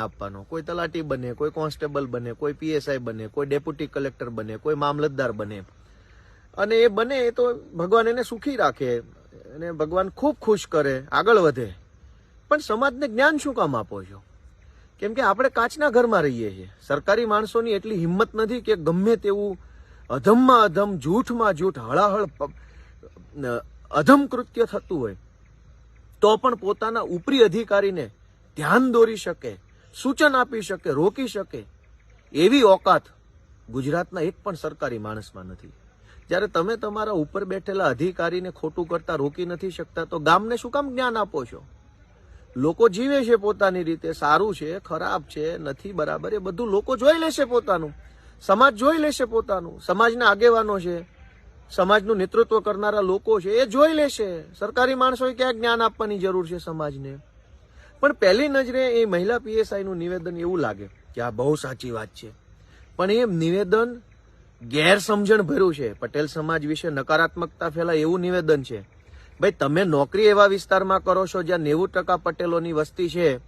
આપવાનો. કોઈ તલાટી બને, કોઈ કોન્સ્ટેબલ બને, કોઈ પીએસઆઈ બને, કોઈ ડેપ્યુટી કલેક્ટર બને, કોઈ મામલતદાર બને. અને એ બને એ તો ભગવાન એને સુખી રાખે અને ભગવાન ખૂબ ખુશ કરે, આગળ વધે. પણ સમાજને જ્ઞાન શું કામ આપો છો? કેમ કે આપણે કાચના ઘરમાં રહીએ છીએ. સરકારી માણસોની એટલી હિંમત નથી કે ગમે તેવું અધમમાં અધમ, જૂઠમાં જૂઠ, હળાહળ અધમ કૃત્ય થતું હોય, તો પણ પોતાના ઉપરી અધિકારીને ધ્યાન દોરી શકે. સૂચન આપી શકે, રોકી શકે, એવી ઓકાત ગુજરાતના એક પણ સરકારી માણસમાં નથી. જ્યારે તમે તમારા ઉપર બેઠેલા અધિકારીને ખોટું કરતા રોકી નથી શકતા, તો ગામને શું કામ જ્ઞાન આપો છો? લોકો જીવે છે પોતાની રીતે, સારું છે, ખરાબ છે, નથી બરાબર, એ બધું લોકો જોઈ લેશે પોતાનું. સમાજ જોઈ લેશે પોતાનું. સમાજના આગેવાનો છે, સમાજનું નેતૃત્વ કરનારા લોકો છે, એ જોઈ લેશે સરકારી માણસોએ ક્યાં જ્ઞાન આપવાની જરૂર છે સમાજને? પણ પહેલી નજરે એ મહિલા પીએસઆઈ નું નિવેદન એવું લાગે કે આ બહુ સાચી વાત છે. પણ એ નિવેદન ગેરસમજણ ભર્યું છે. પટેલ સમાજ વિશે નકારાત્મકતા ફેલાય એવું નિવેદન છે. ભાઈ, તમે નોકરી એવા વિસ્તારમાં કરો છો જ્યાં નેવું ટકા પટેલોની વસ્તી છે.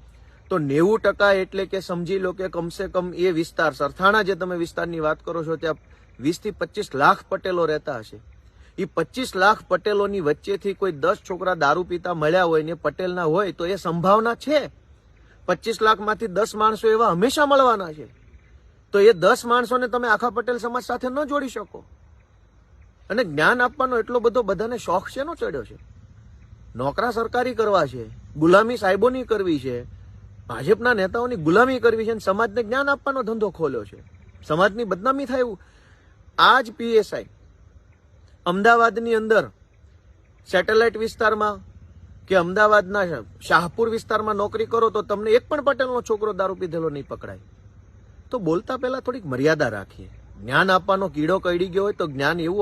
તો નેવું ટકા એટલે કે સમજી લો કે કમસે કમ એ વિસ્તાર, સરથાણા જે તમે વિસ્તારની વાત કરો છો, ત્યાં વીસથી પચીસ લાખ પટેલો રહેતા હશે. એ પચીસ લાખ પટેલોની વચ્ચેથી કોઈ દસ છોકરા દારૂ પીતા મળ્યા હોય ને પટેલના હોય તો એ સંભાવના છે. પચીસ લાખમાંથી દસ માણસો એવા હંમેશા મળવાના છે. તો એ દસ માણસોને તમે આખા પટેલ સમાજ સાથે ન જોડી શકો. અને જ્ઞાન આપવાનો એટલો બધો બધાને શોખ શેનો ચડ્યો છે? નોકરા સરકારી કરવા છે, ગુલામી સાહેબોની કરવી છે, ભાજપના નેતાઓની ગુલામી કરવી છે અને સમાજને જ્ઞાન આપવાનો ધંધો ખોલ્યો છે. સમાજની બદનામી થાય એવું. આ જ પીએસઆઈ અમદાવાદની અંદર સેટેલાઇટ વિસ્તારમાં કે અમદાવાદના શાહપુર વિસ્તારમાં નોકરી કરો તો તમને એક પણ પટેલનો છોકરો દારૂ પીધેલો નહીં પકડાય. તો બોલતા પહેલા થોડીક મર્યાદા રાખીએ. જ્ઞાન આપવાનો કીડો કઈડી ગયો હોય તો જ્ઞાન એવું